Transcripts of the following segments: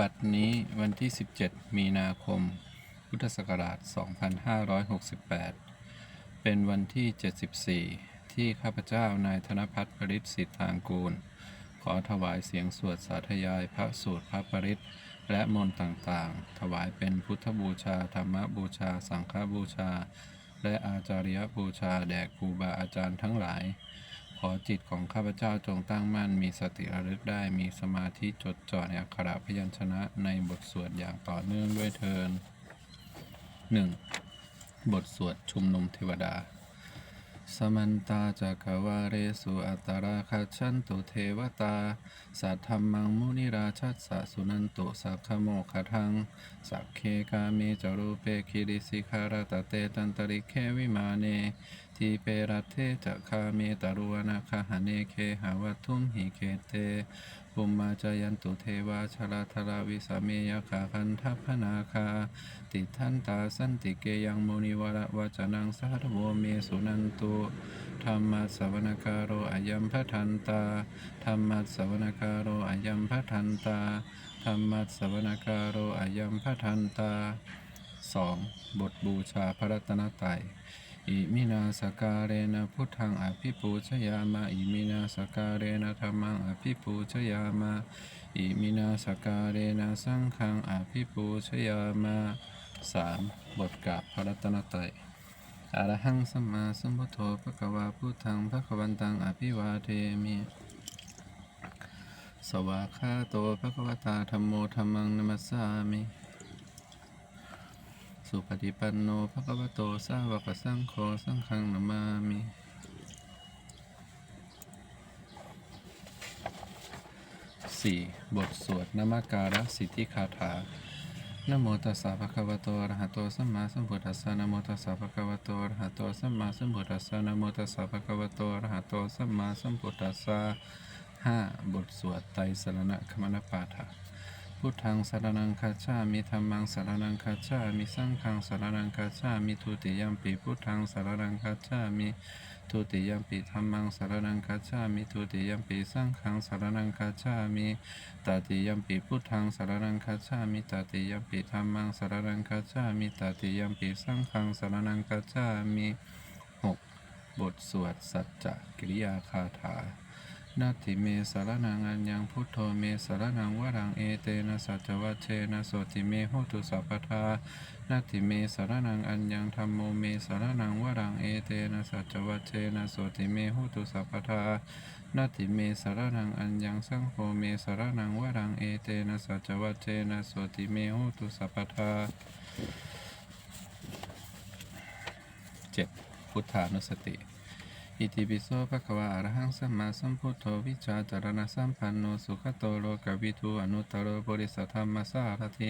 บัดนี้วันที่ 17 มีนาคม พุทธศักราช 2568 เป็นวันที่ 74 ที่ข้าพเจ้านายธนพัฒน์ปริศสิทธางกูล ขอถวายเสียงสวดสาธยายพระสูตรพระปริศและมนต์ต่างๆ ถวายเป็นพุทธบูชา ธรรมบูชา สังฆบูชา และอาจาริยบูชา แด่ครูบาอาจารย์ทั้งหลาย ขอจิตของข้าพเจ้าจงตั้งมั่น มีสติระลึกได้ มีสมาธิจดจ่อในอักขระพยัญชนะในบทสวดอย่างต่อเนื่องด้วยเทิน 1. บทสวดชุมนุมเทวดา สมันตาจักวาเรสุอัตตราคัจฉันตุเทวตา สัทธรรมังมุนิราชัสสะสุนันตุสักขโมคทัง สักเคกามิจารูเปคิริสิคาราตเตตันตริเควิมาเน ทีเปรัตเทจะคาเมตารุวนาคาหเนเคหาวัตทุมหิเคเตปุมมาจายันตุเทวาชลาธราวิสาเมยคาคันทัพนาคา ติทันตาสันติเกยังมุนิวระวจนังสารโวเมสุนันตุธรรมะสวนการโรอายัมพทันตาธรรมะสวนการโรอายัมพทันตาธรรมะสวนการโรอายัมพทันตา 2. บทบูชาพระรัตนตรัย อิมินาสการเรนะพุทธังอภิปูชยามาอิมินาสการเรนะธรรมังอภิปูชยามาอิมินาสการเรนะสังฆังอภิปูชยามา 3. บทกราบพระรัตนตรัยอรหังสัมมาสัมพุทโธภะคะวาพุทธังภะคะวันตังอภิวาเทมิสวากขาโตภะคะวตาธัมโมธัมมังนัมสสามิ สุปฏิปันโนภะคะวะโตสาวกสังโฆสังฆังนามามิสี่บทสวดนมัการะสิทธิคาถานโมตัสสะภะคะวะโตอะระหะโตสัมมาสัมพุทธัสสะนโมตัสสะภะคะวะโตอะระหะโตสัมมาสัมพุทธัสสะนโมตัสสะภะคะวะโตอะระหะโตสัมมาสัมพุทธัสสะห้าบทสวดไตรสรณคมนปาฐะ พุทธังสารนังคาชามิธรรมังสารนังคาชามิสังฆังสารนังคาชามิทุติยมปิพุทธังสารนังคาชามิทุติยมปิธรรมังสารนังคาชามิทุติยมปิสังฆังสารนังคาชามิตติยมปิพุทธังสารนังคาชามิตติยมปิธรรมังสารนังคาชามิตติยมปิสังฆังสารนังคาชามิหกบทสวดสัจจะกิริยาคาถา นาทิเมสารนังอัญญังพุทโธเมสารนังวรังเอเตนะสัจวัชเชนะโสติเมโหตุสัพพทานาทิเมสารนังอัญญังธรรมโมเมสารนังวรังเอเตนะสัจวัชเชนะโสติเมโหตุสัพพทานาทิเมสารนังอัญญังสังโฆเมสารนังวรังเอเตนะสัจวัชเชนะโสติเมโหตุสัพพทาเจ็ดพุทธานุสติ อิติปิโสภะคะวะอะระหังสัมมาสัมพุทโธวิจารณะสัมปันโนสุขโตโลกวิทูอนุตตรบริสัทธรรมสารเท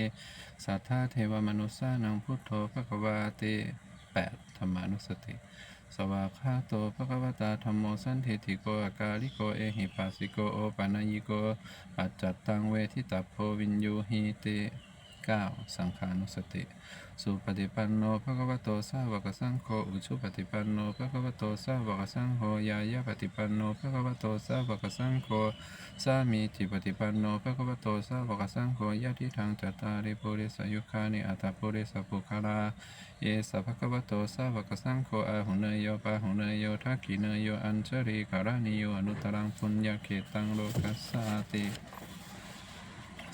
สัทธาเทวมนุสสานังพุทโธภะคะวาเตแปดธรรมานุสติสวากขาโตภะคะวตาธรรมโมสันเทติโกอากาลิโกเอหิปัสสิโกโอปานายิโกปัจจัตตังเวทิตาโพวินยูหิเต เก้าสังขานุสติ สุปฏิปันโนภะคะวะโตสาวกสังโฆอุชุปฏิปันโนภะคะวะโตสาวกสังโฆยายาปฏิปันโนภะคะวะโตสาวกสังโฆสามีจิปฏิปันโนภะคะวะโตสาวกสังโฆยะทิทางจัตตาริปุริสยุคานิอัตตปุริสปุคาราเยสะภะคะวะโตสาวกสังโฆอาหุเนยโยปาหุเนยโยทักขิเนยโยอัญชริการานิโยอนุตตรังปุญญเขตังโลกัสสาติ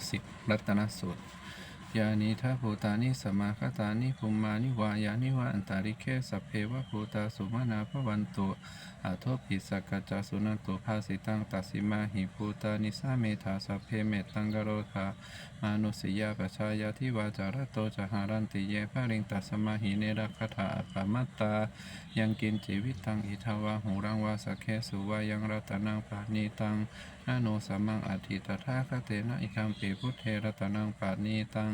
สิบรัตนสูตร ยานิทัภูตานิสมาคตานิภูมานิวายานิวาอันตาริเคสัพเพวะภูตาสุมานาภวันตุอาโทปิสกกัจจสุนันตุภาสิตังตัสิมาหิภูตานิสาเมธาสัพเพเมตังกโรธามานุสยาปชายาทิวาจารโตจหารันติเยภาริงตัสมาหิเนรคถาปมัตตา ยังกินจิวิตังอิทาวาหูรังวาสเคสุวายังรัตนังปานีตังนาโนสัมมังอธิตถาคเตนะอิคัมปิพุทเทรัตนังปานีตัง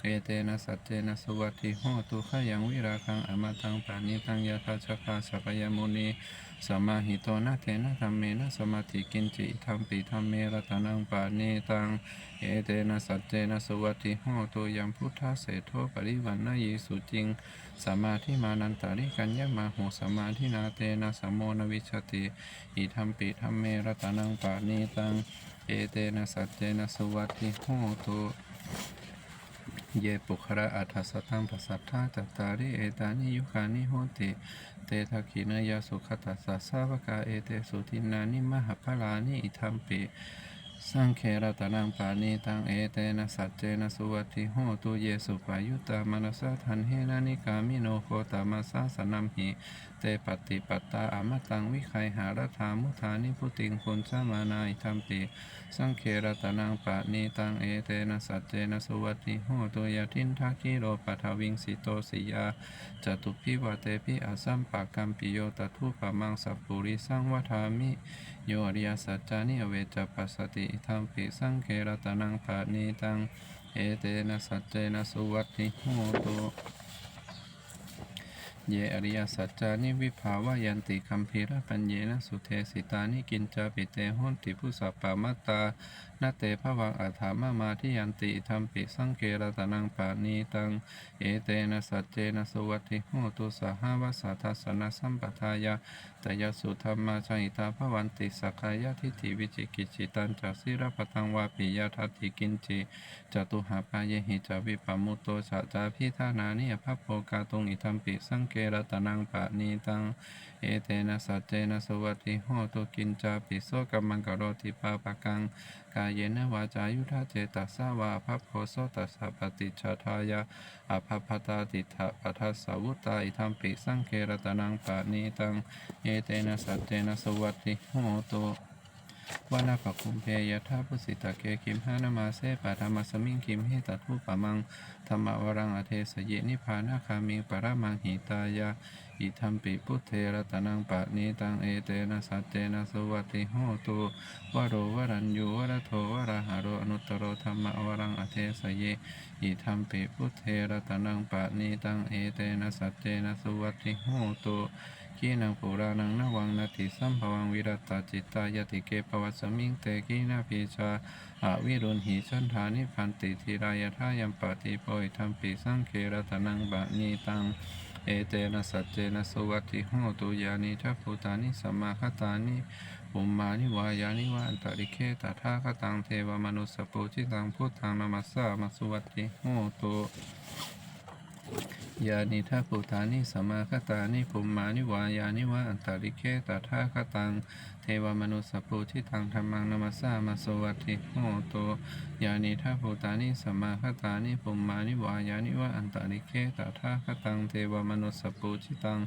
เอเตนะสัจเจนะสุวัติโหตุขยังวิราคังอมตังปานิตังยะทาชคาสัพยมุนี สมมาหิโตนะเทนะธรรมเมนะสมาธิกินจิธรรมปิธรรมเมรตนังปานิตัง เอเตนะสัจเจนะสุวัติโหตุยัมพุทธเสโทปริวันนะเยสุจริงสมาธิมานันตาริกัญญมาโหสมาธินาเตนะสัมโมนวิชติอิธรรมปิธรรมเมรตนังปานิตัง เอเตนะสัจเจนะสุวัติโหตุ เยปุคระอัฏฐสตังปัสสัทธาจัตตาริเอตานิยุคานิโหติ เตทักขินยาสุขตัสสะสาวกาเอเตสุทินานิมหพลานิอิทัมปิสังเครตนังปานีตังเอเตนะสัจเจนะสุวัติโหตุเยสุปายุตามนัสสะทันเฮนานิกามิโนโคตามาสาสนัมหิ เตปฏิปัตตาอมตังวิไคหารธามุธานิพุติงคุณสมานาอิทัมปิสังเครตนังปานีตังเอเตนะสัจเจนะสุวัติโหตุยทินทักขิโรปัทวิงสิโตสิยาจตุพิวเตพิอาสัมปะกัมปิโยตทุปะมังสัปุริสังวัฏามิโยอริยสัจจานิเวจปัสสติอิทัมปิสังเครตนังปานีตังเอเตนะสัจเจนะสุวัติโหตุ เยอริยสัจจานิวิภาวายันติคัมภีระปัญเยนะสุเทสิตานิกินจาปิเตโหนติผู้สัพปามาตานาเตภวังอัฏฐามามาทิยันติธรรมปิสังเกรตนังปานีตัง เอเตนะสัจเจนะสุวัติโหตุสหวสาทัสสนะสัมปทายา ตยสุธรรมาชัยตาภวันติสักายทิฏฐิวิจิกิจิตันจักสิรปตังวาปิยทัตถิกินจิจตุหาปายหิจาวิปมุตโตชะจาพิธานานิยภพโภกาตุงอิทัมปิสังเกรตนังปะนีตังเอเตนะสัจเจนะสวัติโหตุกินจาปิโสกัมมังกโรติปาปะกัง กายเยนะวาจายุทธาเจตัสสาวาภัพโพโสตัสสะปฏิชาทายาอภพพตาติถะปัทสสาวุตาอิทัมปิสังเครตนังปานีตังเยเตนะสัจเจนะสวัสดิโหตุ วานาปะคุมเพยทาพุสิตะเกคิมหานามาเสปะธรรมสมิงคิมหิตัทุปะมังธรรมวรังอเทสเยนิพานาคามิงปะระมังหิตายาอิทัมปิพุทเทระตนังปะนีตังเอเตนะสัจเจนะสวัติโหตุวโรวรัญญูวรโทวราหารอนุตตโรธรรมวรังอเทสเยอิทัมปิพุทเทระตนังปะนีตังเอเตนะสัจเจนะสวัติโหตุ กีนังปุรานังนวังนาติสัมภวังวิรัตตาจิตตายติเกปวัสมิงเตกีนาพีชาอาวิรุณหิชันธานิพันติทีรายทายัมปติโพอิทัมปิสังเคระตนังปะนีตังเอเตนะสัจเจนะสุวัติโหตุยานิทัพพุตานิสัมมาคตานิปุมมานิวายานิวันตริเคตถาคตังเทวมนุสสปุจิตังพุทธังนามัสสามาสุวัติโหตุ ยานิทัพพุตานิสมาคตานิปุมมานิวายานิวาอันตริเคตถาคตังเทวมนุสสปุจิตังธรรมังนามัสสามาสวัติโหตยานิทัพพุตานิสมาคตานิปุมมานิวายานิวะอันตาริเคตถาคตัง เทวมนุสสปุจิตัง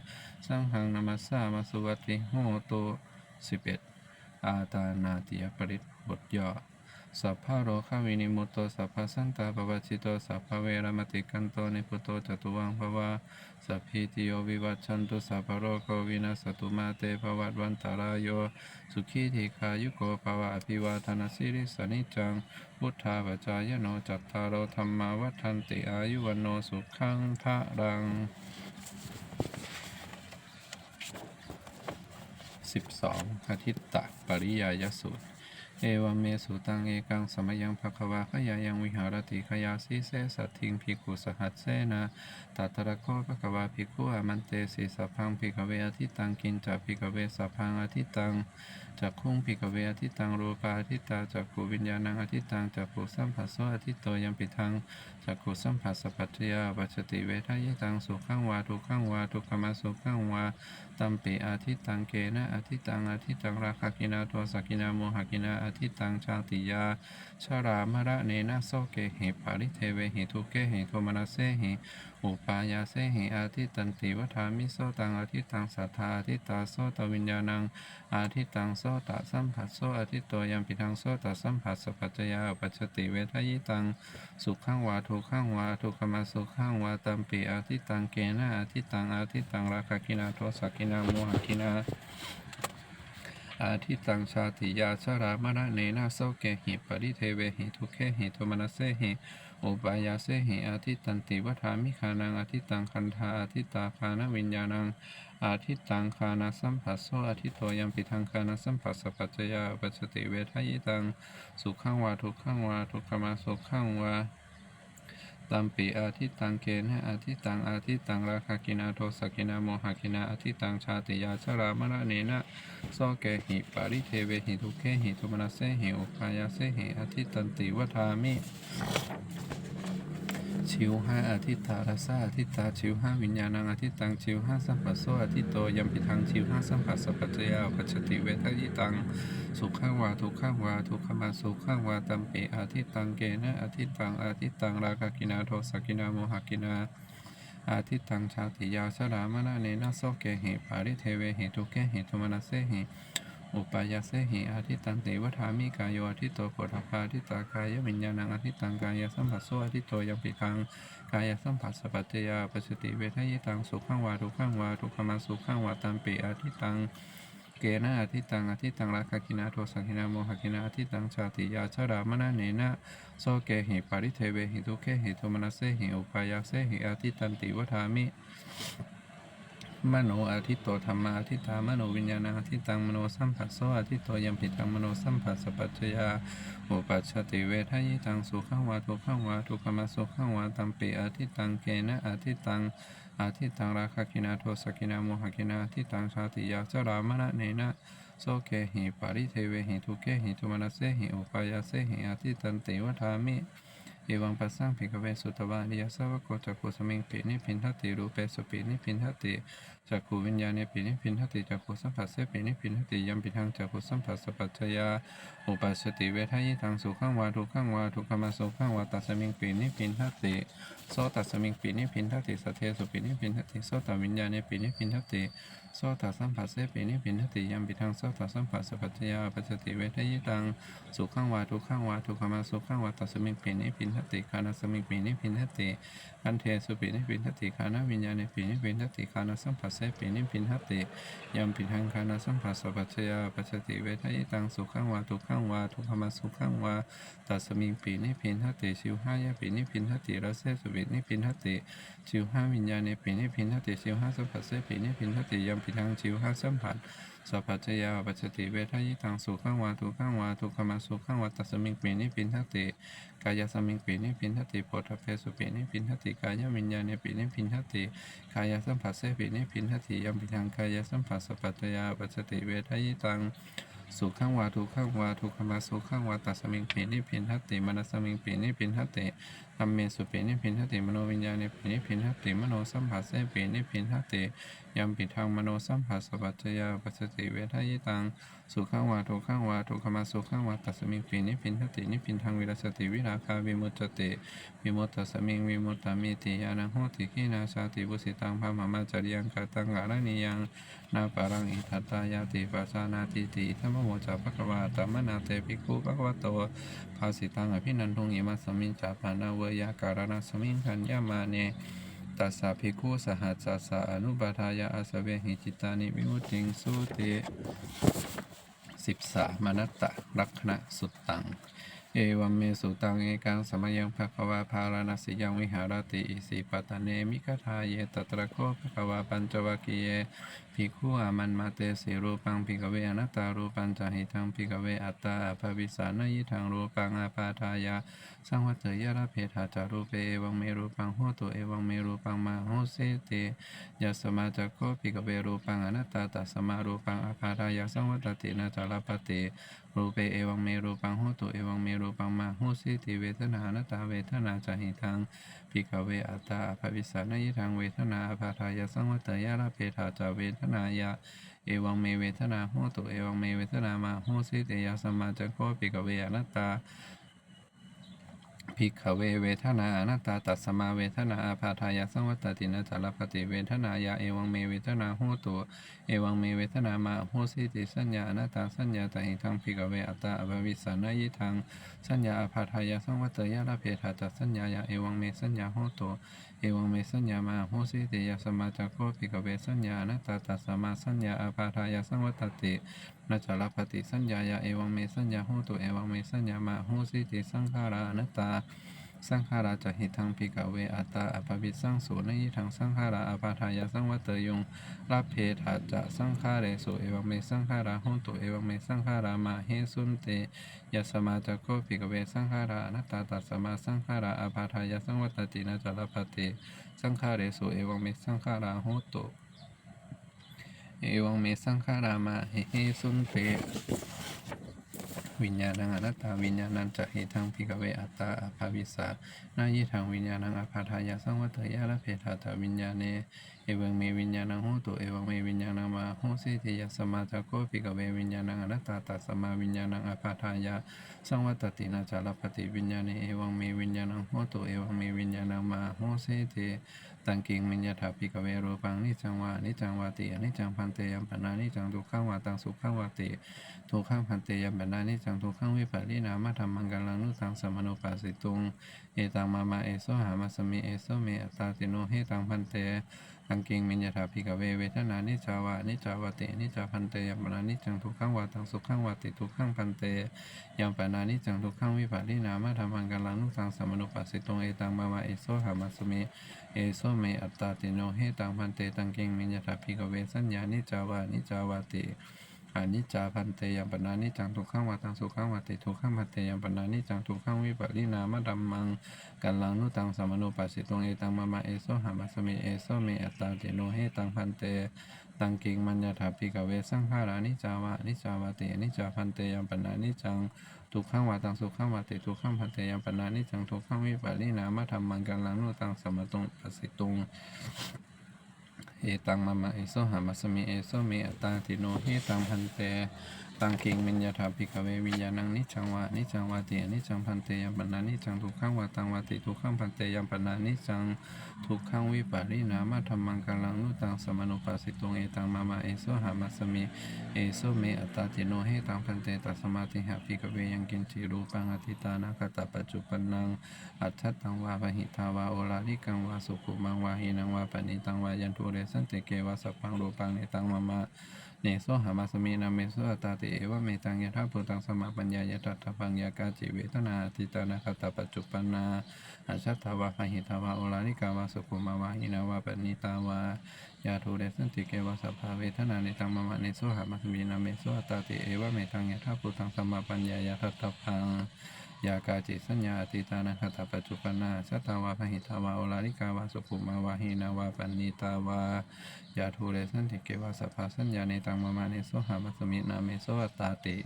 สังฆังนามัสสามาสวัติโหตสิบเอ็ดอาตานาติยปริตบทย่อ สัพพะโรคาวินิมุตโตสัพพะสันตาปวัชิโตสัพพะเวรมติกันโตนิพุโตจตุวังภวาสัพพิติโยวิวัชชันตุสัพพะโรโควินาสตุมาเตภวัตวันตารายโยสุขีธิคายุโกภวะอภิวาทนาสิริสนิจังพุทธาปจายโนจัตตารโอธรรมาวัฏันติอายุวันโนสุขังพระรังสิบสองอาทิตตปริยายสูตร เอวเมสุตังเอกังสมยังภควาขยายังวิหารติขยาสีเสสัตถิงพิกุสหัสเสนา ตัตระโคภควาภิกขุอามันเตสีสัพพังภิกเวอทิตังกินจาภิกเวสัพพังอทิตังจักขุงภิกเวอทิตังรูปาอทิตาจักขุวิญญาณังอทิตังจักขุสัมผัสโสอทิตโตยังปิทังจักขุสัมผัสสะปัจจยาปัจจติเวทายตังสุขังวาทุขังวาทุกขมาสุขังวาตัมปิอาทิตังเกนะอาทิตังอาทิตังราคากินาโทสกินาโมหกินาอาทิตังชาติยาชารามระเนนะโสเกหิปาริเทเวหิทุเกหิโทมนัสเสหิ อุปายาเสหิอาทิตันติวัฏามิโสตังอาทิตังสัทธาอาทิตาโสตวิญญาณังอาทิตังโสตสัมผัสโสอาทิตโตยัมปิทังโสตสัมผัสสปัจจยาปัจจติเวทายตังสุขังวาทุกขังวาทุกขมาสุขังวาตัมปิอาทิตังเกนะอาทิตังอาทิตังราคากินาโทสกินาโมหกินาอาทิตังชาติยาชรามระเนนะโสเกหิปริเทเวหิทุเคหิโทมนัสเสหิ อุปายาเสหิอาทิตันติวัฏามิคานังอาทิตังคันธาอาทิตาคานวิญญาณังอาทิตังคานาสัมผัสโสอาทิตโตยัมปิทังคานาสัมผัสสปัจจยาปัจจติเวทายตัง สุขังวาทุกขังวาทุกขมาสุขังวา ตัมปีอาทิตังเกณฑ์ให้อาทิตังอาทิตังราคากินาโทสกินาโมหกินาอาทิตังชาติยาชรามรณีนนะโซเกหิปาริเทเวหิทุเกหิทุมนาเสหิอุคายาเสหิอาทิตันติวทามิ ชิวห้าอาทิตตาราซาอาทิตตาชิวห้าวิญญาณังอาทิตตังชิวห้าสัมปัสโสอาทิตโตยัมปิทังชิวห้าสัมปัสสะปัจจยาปัจจติเวทยิตังสุขังวาทุกขังวาทุกขมาสุขังวาตัมปิอาทิตตังเกนะอาทิตตังอาทิตตังราคากินาโทสกินาโมหกินาอาทิตตังชาติยาชรามนะเนนะโสเกหิปาริเทเวหิทุเกหิทุมนัสเสหิ อุปายาเสหิอาทิตันติวัฏามิกายโยอาทิตโตโพธพาทิตากายวิญญาณังอาทิตังกายสัมผัสโสอาทิตโตยังปิคังกายสัมผัสสปัจจยาปสติเวทยิตังสุขังวาทุขังวาทุกขมาสุขังวาตัมปิอาทิตังเกนะอาทิตังอาทิตังราคากินาโทสังกินาโมหกินาอาทิตังชาติยาชรามนะเนนะโสเกหิปาริเทเวหิทุเกหิโทมนัสเสหิอุปายาเสหิอาทิตันติวัฏามิ มโนอาทิตโตธรรมาทิตามโนวิญญาณอาทิตังมโนสัมผัสโสอาทิตโตยัมปิตังมโนสัมผัสสปัจจยาอุปัชติเวทยิตังสุขังวาทุกขังวาทุกขมาสุขังวาตัมปิอาทิตังเกนะอาทิตตังอาทิตตังราคากินาโทสกินาโมหกินาอาทิตังชาติยาจรามณะเนนะโสเกหิปาริเทเวหิทุเกหิทุมนัสเสหิอุปายาเสหิอาทิตตันติวัฏามิ เอวังปัสสังภิกเวสุตวานิยสาวกโกจักขุสมิงปินิพินทติรูเปสุปินิพินทติจักขุวิญญาณปินิพินทติจักขุสัมผัสเสปินิพินทติยัมปิทังจักขุสัมผัสสปัจจยาอุปัสสติเวทายทังสุขังวาทุกขังวาทุกขมาสุขังวาตัสสมิงปินิพินทติโสตัสสมิงปินิพินทติสเทสุปินิพินทติโสตวิญญาณปินิพินทติ โสตัสสัมผัสเสปินิพินทติยัมปิทังโสตัสสัมผัสสะปัจยาปัสสติเวทายตังสุขังวาทุกขังวาทุกขมาสุขังวาตัสมิงปินิพินทติคานาสมิงปินิพินทติคันเทสุปินิพินทติคานาวิญญาณปินิพินทติคานาสัมผัสเสปินิพินทติยัมปิทังคานาสัมผัสสะปัจยาปัจจติเวทายตังสุขังวาทุกขังวาทุกขมาสุขังวาตัสมิงปินิพินทติชิวห้ายาปินิพินทติรสเสสุปินิพินทติชิวห้าวิญญาณปินิพินทติชิวห้าสัมผัสเสปินิพินทติยัมปิทังชิวห้าสัมผัสสัพพัจยาปัจจติเวทยิตังสุขังวาทุขังวาทุขมาสุขังวาตัสมิงปินิพินทติกายสมิงปินิพินทติโพธเพสุปินิพินทติกายวิญญาณปินิพินทติกายสัมผัสเสปินิพินทติยมปิทังกายสัมผัสสัพพัจยาปัจจติเวทยิตังสุขังวาทุขังวาทุขมาสุขังวาตัสมิงปินิพินทติมนสมิงปินิพินทติ ธัมเมสุเปนิพินทติมโนวิญญาณปินิพินทติมโนสัมผัสเสปินิพินทติยัมปิดทังมโนสัมผัสสะปัจจยาปัสสติเวทายตังสุขังวาทุขังวาทุขมาสุขังวาตัสมิงปินิพินทตินิพินทังวิรัสติวิราคาวิมุตตติวิมุตตสมิงวิมุตตามิติยานังโหติขีนาชาติบุสิตังภามามาจริยังกาตังกาลนิยังนาปารังอิทัตตายาติปัสสานาติติธรรมโมจาภควาตัมมนาเตภิกขุภควโตภาสิตังอภินันทงอิมาสมิงจาปานาเวยาการณสมิงคัญญามาเนตัสสะภิกขุสหัสสะสะอนุปาทายาอาสเวหิจิตานิวิมุติงสุติสิบสามนัตตะรักณะสุตตัง เอวัมเมสุตังเอกังสมยังภควาภารณสิยังวิหารติอิสิปตะเนมิกทาเยตตระโคภควาปัญจวัคคีเย ภิกขุอามันมาเตสิรูปังภิกเวอนัตตารูปัญจหิทังภิกเวอัตตาอภวิสานยิทังรูปังอาปาทายาสังวัตเถยระเพทาจารูเปเอวังเมรูปังโหตุเอวังเมรูปังมาโหเสติยัสมาจักโคปิกเวรูปังอนัตตาตัสสมารูปังอาภาทายาสังวัตตินาจารปติรูปเปเอวังเมรูปังโหตุเอวังเมรูปังมาโหเสติเวทนานัตตาเวทนาจหิทัง ปิกเวอัตตาอภวิสานยิทังเวทนาอภาทายสังวัตเถยระเพธาจาเวทนายาเอวังเมเวทนาโหตุเอวังเมเวทนามาโหสิเตยาสมมาจักโคปิกเวอนัตตา ภิกขเวเวทนาอนัตตาตัสมาเวทนาอาภาทายาสังวัตตินะจารปฏิเวทนายาเอวังเมเวทนาหูตัวเอวังเมเวทนามาหูสิติสัญญาอนัตตาสัญญาตหิทังภิกขเวอัตตาอภวิสานายิทังสัญญาอาภาทายาสังวัตยาลาเพทาตัสสัญญายาเอวังเมสัญญาหูตัว เอวังเมสัญญามาโหสิติยาสมาจักโคปิกเวสัญญานัตตาตัสมาสัญญาอาภาทายาสังวัตตินาจารปฏิสัญญายาเอวังเมสัญญาโหตุเอวังเมสัญญามาโหสิติสังขารานัตตา สังขาราจะหิทังพิกเวอัตตาอภวิสังสูนยิทังสังขาราอปาทายสังวัตยงรับเพทาจะสังขาเรสุเอวังเมสังขาราหุตุเอวังเมสังขารามาเฮสุนเตยสมาจะโคพิกเวสังขารานัตตาตัสมาสังขาราอปาทายสังวัตตินะจารพเตสังขาเรสุเอวังเมสังขาราหุตุเอวังเมสังขารามาเฮเฮสุนเต วิญญาณังอนัตตาวิญญาณังจะเหทังพิกเวอัตตาอภาวิสานายิทังวิญญาณังอภาทายาสังวัตยาละเพทาตาวิญญาเน เอวังเมวิญญาณังโหตุเอวังเมวิญญาณังมาโหสิติยสมาจะโกพิกเววิญญาณังอนัตตาตัสสมาวิญญาณังอภาทายาสังวัตตินาจารปฏิวิญญาเนเอวังเมวิญญาณังโหตุเอวังเมวิญญาณังมาโหสิติตังกิงมิญญาถาปิกเวรูปังนิจังวานิจังวาติอนิจังพันเตยัมปนานิจังทุกขังวาตังสุขังวาติทุกขังพันเตยัมปนานิจังทุกขังวิปัสสินามาธรรมังกัลังนุตังสมโนปัสสิตุงเอตังมามาเอโซหามาสมิเอโซเมอัตตาติโนเฮตังพันเต ตังเกิงมิญยถาภิกเวเวทนานิจาวานิจาวาตินิจาพันเตยัมปนานิจังทุกขังวาตังสุขังวาติทุกขังพันเตยัมปนานิจังทุกขังวิปัสสินามาธรรมังกัลังนุสังสมนุปัสสิตงเอตังมามาเอโซหามัสมิเอโซเมอัตตาติโนเฮตังพันเตตังเกงมิญยถาภิกเวสัญญานิจาวานิจาวาติ อานิจจาพันเตยัมปนานิจังทุกขังวาตังสุขังวาติทุกขังพันเตยัมปนานิจังทุกขังวิปัสสินามะดัมมังกัลลังนุตังสมโนปัสสิตุงเอตังมามาเอโซหามาสเมเอโซเมอัตตาติโนเฮตังพันเตตังเกงมัญญาถาภิกเวสังขารานิจาวานิจาวาตินิจาพันเตยัมปนานิจังทุกขังวาตังสุขังวาติทุกขังพันเตยัมปนานิจังทุกขังวิปัสสินามะธรรมังกัลลังนุตังสมตุปัสสิตุง เอตังมะมะเอโซหามัสมิเอโซเมอตตาติโนเฮตังพันเต ตังกิงมิญญาถาภิกขเววิญญาณังนิจังวะนิจังวาติอนิจังพันเตยัมปนานิจังทุกขังวาตังวาติทุกขังพันเตยัมปนานิจังทุกขังวิปัสสินามาธรรมังกัลังนุตังสมนุปัสสิตุงเอตังมะมะเอโซหามัสมิเอโซเมอตตาติโนเฮตังพันเตตัสมาติหะภิกขเวยังกินจิรูปังอธิตานาคตปัจจุปนังอัจฉตังวาปหิทาวาโอลาลิกังวาสุขุมังวาหินังวาปณิตังวายันทุเรสันติเกวาสัพพังรูปังเนตังมะมะ เนโสหามาสมีนาเมโสอัตตาติเอวะเมตังยะทาภูตังสมาปัญญายะตัตถพังยากาจิเวทนาติตานาคตปัจจุปนาอัจฉตาวาปหิทาวาโอลาลิกาวาสุขุมังวาหินาวาปณิตาวายาทุเรสันติเกวาสัพพาเวทนาเนตังมมะเนโสหามาสมีนาเมโสอัตตาติเอวะเมตังยะทาภูตังสมาปัญญายะตัตถพัง ยากาจิสัญญาติตานาคตปัจจุปนาสัตาวาพหิตาวาโอลาลิกาวาสุขุมาวาหินาวาปันนิตาวายาทูเรสันติเกวาสัพพาสัญญาในตังมามาเนโสหามัสมินาเมโสตตาติ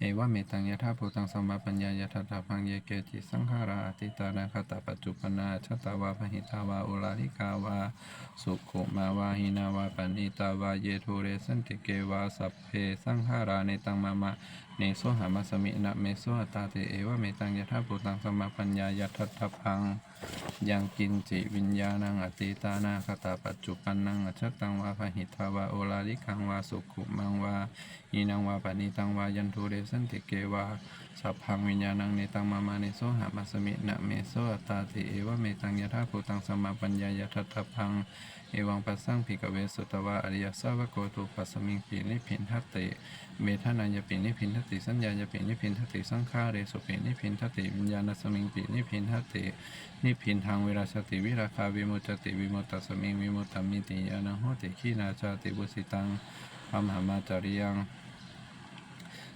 เอวะเมตังยะธาภูตังสัมมาปัญญายะทัตถาพังเยเกจิสังขาราอติตานาคตปัจจุปนาชตาวาพหิตาวาโอลาลิกาวาสุขุมาวาหินาวาปันนิตาวาเยทูเรสันติเกวาสัพเพสังขาราในตังมามาเนโสหามาสมินะเมโสอตาเตเอวะเมตังยะธาภูตังสมมาปัญญายะทัตถพัง ยังกินจิวิญญาณังอติตานาคตาปัจจุปันนังอชตังวาพหิทาวาโอลาลิคังวาสุขุมังวาอินังวาปณิตังวายันทูเรสันติเกวาสัพพังวิญญาณังเนตังมามาเนโซหามาสมินะเมโซอัตตาติเอวะเมตังยะทาภูตังสมมาปัญญายะทัตถพัง เอวังปัสสังภิกเวสุตวะอริยสาวกโกตุปัสสมิงปีนิพินทัตติเมทานายปินิพินทัตติสัญญายปินิพินทัตติสังขาเรสุปินิพินทัตติวิญญาณสมิงปีนิพินทัตตินิพินทางเวราสติวิราคาวิมุตติวิมุตตสมิงวิมุตตมิติยานะโหติขีนาชาติบุสิตังพัมหามาจาริยัง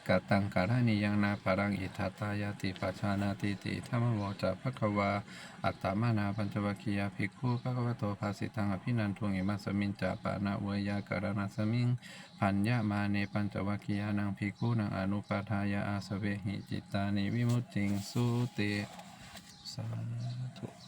กตังการานิยังนาปารังอิทัตตายาติปัชานาติติธรรมโมจะภควาอัตตมานาปัญจวัคคียาภิกขุภควโตภาสิตังอภินันทุงอิมัสมินจาปานาเวยาการณาสมิงพัญญามาเนปัญจวัคคียานังภิกขุนังอนุปาทายาอาสเวหิจิตตานิวิมุตติงสุติสาธุ